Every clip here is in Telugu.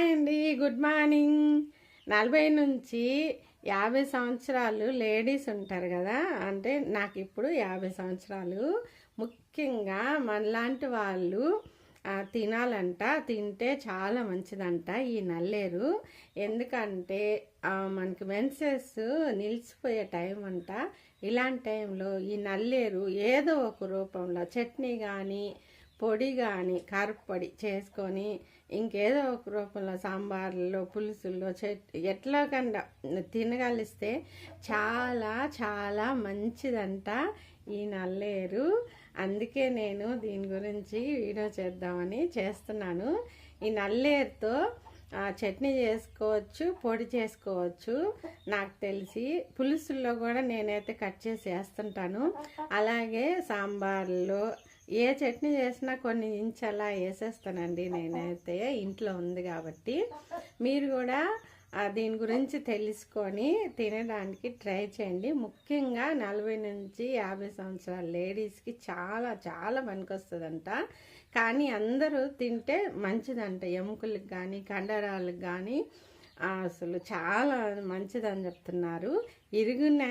హాయ్ అండి గుడ్ మార్నింగ్. నలభై నుంచి యాభై సంవత్సరాలు లేడీస్ ఉంటారు కదా అంటే నాకు ఇప్పుడు యాభై సంవత్సరాలు. ముఖ్యంగా మనలాంటి వాళ్ళు తినాలంట తింటే చాలా మంచిదంట ఈ నల్లేరు. ఎందుకంటే మనకి మెన్సెస్ నిలిచిపోయే టైం అంట. ఇలాంటి టైంలో ఈ నల్లేరు ఏదో ఒక రూపంలో చట్నీ కానీ పొడి కానీ కారపొడి చేసుకొని ఇంకేదో ఒక రూపంలో సాంబార్లో పులుసుల్లో చెట్ ఎట్లా కన్నా తినగలిస్తే చాలా చాలా మంచిదంట ఈ నల్లేరు. అందుకే నేను దీని గురించి వీడియో చేద్దామని చేస్తున్నాను. ఈ నల్లేరుతో చట్నీ చేసుకోవచ్చు పొడి చేసుకోవచ్చు. నాకు తెలిసి పులుసుల్లో కూడా నేనైతే కట్ చేసి వేస్తుంటాను. అలాగే సాంబార్లో ఏ చట్నీ చేసినా కొన్ని ఇంచలా అలా వేసేస్తానండి నేనైతే. ఇంట్లో ఉంది కాబట్టి. మీరు కూడా దీని గురించి తెలుసుకొని తినడానికి ట్రై చేయండి. ముఖ్యంగా నలభై నుంచి యాభై సంవత్సరాల లేడీస్కి చాలా చాలా పనికొస్తుందంట. కానీ అందరూ తింటే మంచిదంట. ఎముకలకు కానీ కండరాలకు కానీ అసలు చాలా మంచిదని చెప్తున్నారు. ఇరుగున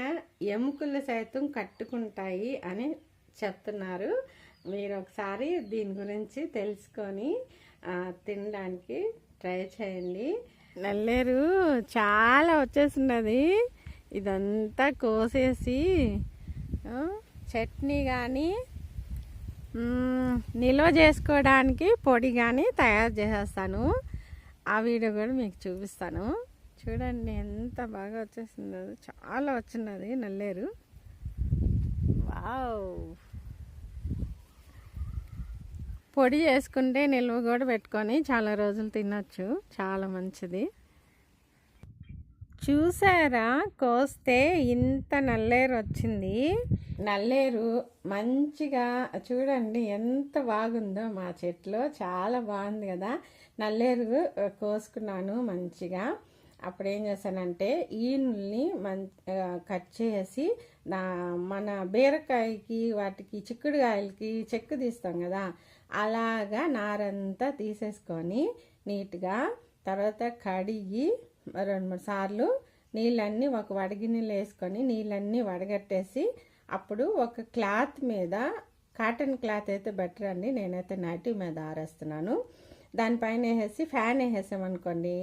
ఎముకలు సైతం కట్టుకుంటాయి అని చెప్తున్నారు. మీరు ఒకసారి దీని గురించి తెలుసుకొని తినడానికి ట్రై చేయండి. నల్లేరు చాలా వచ్చేసినది ఇదంతా కోసేసి చట్నీ కానీ నిల్వ చేసుకోవడానికి పొడి కానీ తయారు చేసేస్తాను. ఆ వీడియో కూడా మీకు చూపిస్తాను. చూడండి ఎంత బాగా వచ్చేసిందో చాలా వచ్చినది నల్లేరు. వావ్! పొడి చేసుకుంటే నిల్వ కూడా పెట్టుకొని చాలా రోజులు తినొచ్చు. చాలా మంచిది. చూసారా? కోస్తే ఇంత నల్లేరు వచ్చింది. నల్లేరు మంచిగా చూడండి ఎంత బాగుందో మా చెట్లో. చాలా బాగుంది కదా. నల్లేరు కోసుకున్నాను మంచిగా. అప్పుడు ఏం చేశానంటే ఈనుల్ని మం కట్ చేసి నా మన బీరకాయకి వాటికి చిక్కుడుకాయలకి చెక్కు తీస్తాం కదా అలాగా నారంతా తీసేసుకొని నీట్గా తర్వాత కడిగి రెండు మూడు సార్లు నీళ్ళన్నీ ఒక వడగిన్నెలు వేసుకొని నీళ్ళన్నీ వడగట్టేసి అప్పుడు ఒక క్లాత్ మీద కాటన్ క్లాత్ అయితే బెటర్ అండి. నేనైతే నైటీ మీద ఆరేస్తున్నాను. దానిపైన వేసేసి ఫ్యాన్ వేసేసామనుకోండి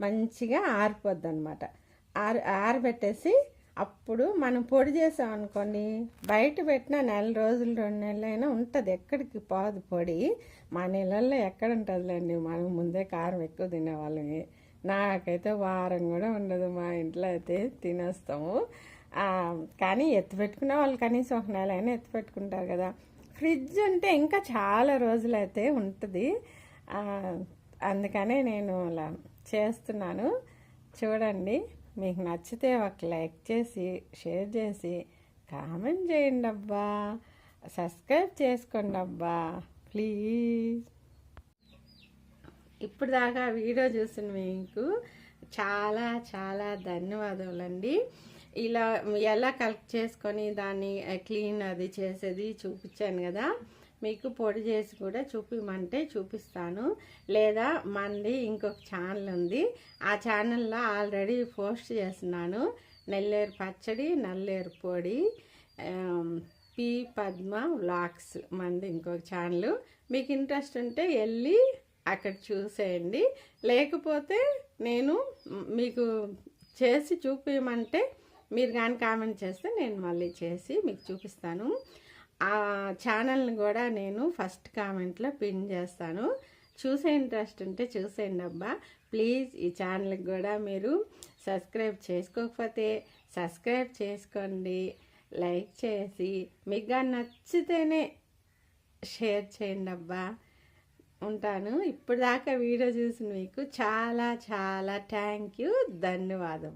మంచిగా ఆరిపోద్ది అనమాట ఆరి ఆరబెట్టేసి అప్పుడు మనం పొడి చేసాం అనుకోండి బయట పెట్టిన నెల రోజులు రెండు నెలలైనా ఉంటుంది. ఎక్కడికి పోదు పొడి. మా నెలల్లో ఎక్కడ ఉంటుందిలేండి. మనం ముందే కారం ఎక్కువ తినేవాళ్ళమే నాకైతే వారం కూడా ఉండదు. మా ఇంట్లో అయితే తినేస్తాము. కానీ ఎత్తిపెట్టుకునే వాళ్ళు కనీసం ఒక నెల అయినా ఎత్తి పెట్టుకుంటారు కదా. ఫ్రిడ్జ్ ఉంటే ఇంకా చాలా రోజులు అయితే ఉంటుంది. అందుకనే నేను అలా చేస్తున్నాను. చూడండి మీకు నచ్చితే ఒక లైక్ చేసి షేర్ చేసి కామెంట్ చేయండి అబ్బా. సబ్స్క్రైబ్ చేసుకోండి అబ్బా. ప్లీజ్. ఇప్పుడు దాకా వీడియో చూసిన మీకు చాలా చాలా ధన్యవాదములండి ఇలా ఎలా కలెక్ట్ చేసుకొని దాన్ని క్లీన్ అది చేసేది చూపించాను కదా. మీకు పొడి చేసి కూడా చూపిమంటే చూపిస్తాను. లేదా మంది ఇంకొక ఛానల్ ఉంది. ఆ ఛానల్లో ఆల్రెడీ పోస్ట్ చేస్తున్నాను. నెల్లేరు పచ్చడి నల్లేరు పొడి పి పద్మ వ్లాగ్స్ మంది ఇంకొక ఛానల్. మీకు ఇంట్రెస్ట్ ఉంటే వెళ్ళి అక్కడ చూసేయండి. లేకపోతే నేను మీకు చేసి చూపించమంటే మీరు కానీ కామెంట్ చేస్తే నేను మళ్ళీ చేసి మీకు చూపిస్తాను. ఆ ఛానల్ని కూడా నేను ఫస్ట్ కామెంట్లో పిన్ చేస్తాను. చూసే ఇంట్రెస్ట్ ఉంటే చూసేయండి అబ్బా. ప్లీజ్ ఈ ఛానల్కి కూడా మీరు సబ్స్క్రైబ్ చేసుకోకపోతే సబ్స్క్రైబ్ చేసుకోండి. లైక్ చేసి మీకు నచ్చితేనే షేర్ చేయండి అబ్బా. ఉంటాను. ఇప్పుడు దాకా వీడియో చూసిన మీకు చాలా చాలా థ్యాంక్ యూ ధన్యవాదం